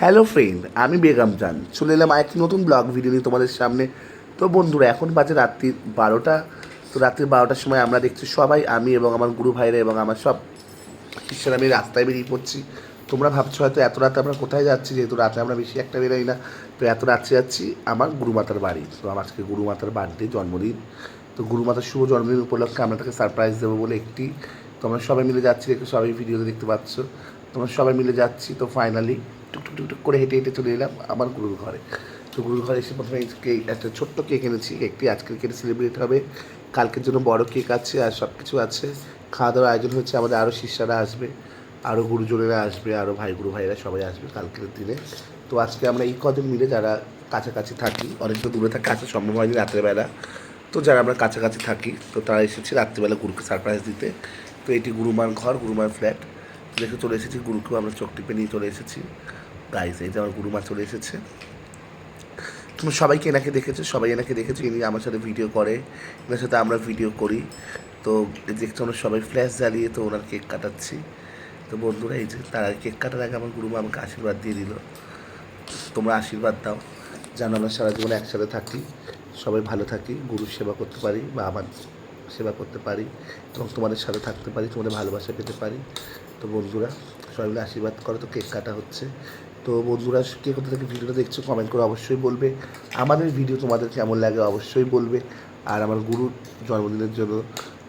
Hello friend আমি বেগম জান। চলে এলাম একটি নতুন ব্লগ ভিডিও নিয়ে তোমাদের সামনে। তো বন্ধুরা, এখন বাজে রাত্রি বারোটা। তো রাত্রি বারোটার সময় আমরা দেখছি সবাই, আমি এবং আমার গুরু ভাইরা এবং আমার সব শিষ্যরা আমি রাস্তায় বেরিয়ে পড়ছি। তোমরা ভাবছ হয়তো এত রাতে আমরা কোথায় যাচ্ছি? যেহেতু রাতে আমরা বেশি একটা বেরোই না। তো এত রাত্রে যাচ্ছি আমার গুরুমাতার বাড়ি। তো আমার আজকে গুরুমাতার বার্থডে জন্মদিন। তো গুরুমাতার শুভ জন্মদিন উপলক্ষে আমরা তাকে সারপ্রাইজ দেবো বলে একটি। তোমরা সবাই মিলে যাচ্ছি, দেখে সবাই ভিডিওতে দেখতে পাচ্ছ। তোমরা সবাই মিলে যাচ্ছি। তো ফাইনালি টুকটুক করে হেঁটে হেঁটে চলে এলাম আমার গুরুর ঘরে। তো গুরুর ঘরে এসে প্রথমে কেক একটা ছোট্ট কেক এনেছি। কেকটি আজকের কেটে সেলিব্রেট হবে। কালকের জন্য বড় কেক আছে আর সব কিছু আছে। খাওয়া দাওয়ার আয়োজন হচ্ছে আমাদের আরও শিষ্যরা আসবে আরও গুরুজনেরা আসবে আরও ভাই গুরু ভাইরা সবাই আসবে কালকের দিনে। তো আজকে আমরা এই কজন মিলে যারা কাছাকাছি থাকি, অনেকটা দূরে থাকা আসা সম্ভব হয়নি রাত্রেবেলা। তো যারা আমরা কাছাকাছি থাকি, তো তারা এসেছে রাত্রিবেলা গুরুকে সারপ্রাইজ দিতে। তো এটি গুরুমার ঘর, গুরুমার ফ্ল্যাট দেখে চলে এসেছি, গুরুকেও আমরা চোখ টিপে নিয়ে চলে এসেছি। গাইজ এই যে আমার গুরুমা চলে এসেছে। তুমি সবাইকে এনাকে দেখেছ, সবাই এনাকে দেখেছ, ইনি আমার সাথে ভিডিও করে এনার সাথে আমরা ভিডিও করি। তো দেখছ আমরা সবাই ফ্ল্যাশ জ্বালিয়ে তো ওনার কেক কাটাচ্ছি। তো বন্ধুরা, এই যে তার কেক কাটার আগে আমার গুরুমা আমাকে আশীর্বাদ দিয়ে দিল। তোমরা আশীর্বাদ দাও। যেন আমরা সারা জীবন একসাথে থাকি, সবাই ভালো থাকি, গুরুর সেবা করতে পারি বা আমার সেবা করতে পারি এবং তোমাদের সাথে থাকতে পারি, তোমাদের ভালোবাসা পেতে পারি। তো বন্ধুরা, সবাই মিলে আশীর্বাদ করো। তো কেক কাটা হচ্ছে। তো বন্ধুরা, কে কোথা থেকে ভিডিওটা দেখছ কমেন্ট করে অবশ্যই বলবে। আমাদের ভিডিও তোমাদের কেমন লাগে অবশ্যই বলবে। আর আমার গুরুর জন্মদিনের জন্য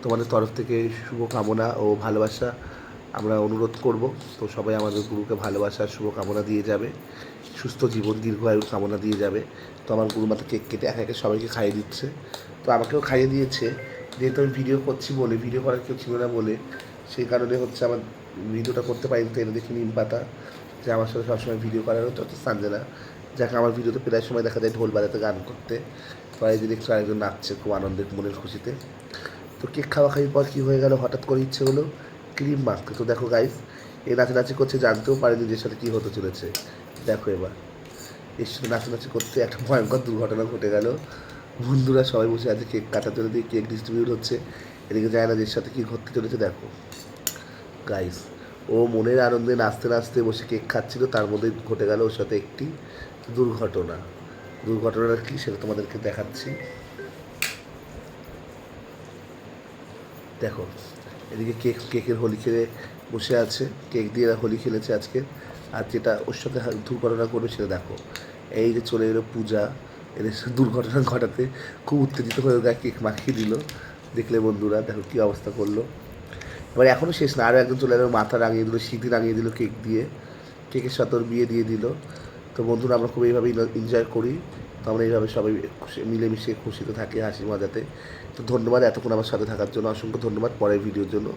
তোমাদের তরফ থেকে শুভকামনা ও ভালোবাসা আমরা অনুরোধ করব। তো সবাই আমাদের গুরুকে ভালোবাসা, শুভকামনা দিয়ে যাবে। সুস্থ জীবন দীর্ঘায়ুর কামনা দিয়ে যাবে। তো আমার গুরুমাতা কেক কেটে একে একে সবাইকে খাইয়ে দিচ্ছে। তো আমাকেও খাইয়ে দিয়েছে। যেহেতু আমি ভিডিও করছি বলে ভিডিও করার কেউ ছিল না বলে, সেই কারণে হচ্ছে আমার ভিডিওটা করতে পারিনি, তো এনে দেখি নিম পাতা। যে আমার সাথে সবসময় ভিডিও করার হতো তো সানজেনা। যাকে আমার ভিডিওতে প্রায় সময় দেখা যায় ঢোল বাজাতে, গান করতে। তো এই যে দেখছ আরেকজন নাচছে খুব আনন্দের, মনের খুশিতে। তো কেক খাওয়া খাওয়ার পর কী হয়ে গেল? হঠাৎ করে ইচ্ছে হলো ক্রিম মাখতে। তো দেখো গাইস এই নাচানাচি করছে, জানতেও পারেনি যে সাথে কী হতে চলেছে। দেখো এবার। এর সাথে নাচানাচি করতে একটা ভয়ঙ্কর দুর্ঘটনা ঘটে গেল। বন্ধুরা সবাই বসে আছে, কেক কাটার জন্য দিয়ে কেক ডিস্ট্রিবিউট হচ্ছে। এদিকে যায় না যে সাথে কী ঘটতে চলেছে, দেখো। গাইস ও মনের আনন্দে নাচতে নাচতে বসে কেক খাচ্ছিল, তার মধ্যে ঘটে গেল ওর সাথে একটি দুর্ঘটনা। দুর্ঘটনাটা কী সেটা তোমাদেরকে দেখাচ্ছি। দেখো, এদিকে কেক, কেকের হোলি খেলে বসে আছে, কেক দিয়ে এরা হোলি খেলেছে আজকে। আর যেটা ওর সাথে দুর্ঘটনা করবে সেটা দেখো। এই যে চলে এলো পূজা, এদের দুর্ঘটনা ঘটাতে খুব উত্তেজিত হয়ে গায়ে কেক মাখিয়ে দিল। দেখলে বন্ধুরা, দেখো কী অবস্থা করল। এবার এখনও শেষ না। আরও একজন চলে এলো, মাথা রাঙিয়ে দিল সিঁথি রাঙিয়ে দিল কেক দিয়ে। কেকের সাথে ওর বিয়ে দিয়ে দিল। তো বন্ধুরা, আমরা খুব এইভাবে এনজয় করি। তো আমরা এইভাবে সবাই মিলেমিশে খুশিতে থাকি, হাসি মজাতে। তো ধন্যবাদ এতক্ষণ আমার সাথে থাকার জন্য। অসংখ্য ধন্যবাদ পরের ভিডিওর জন্য।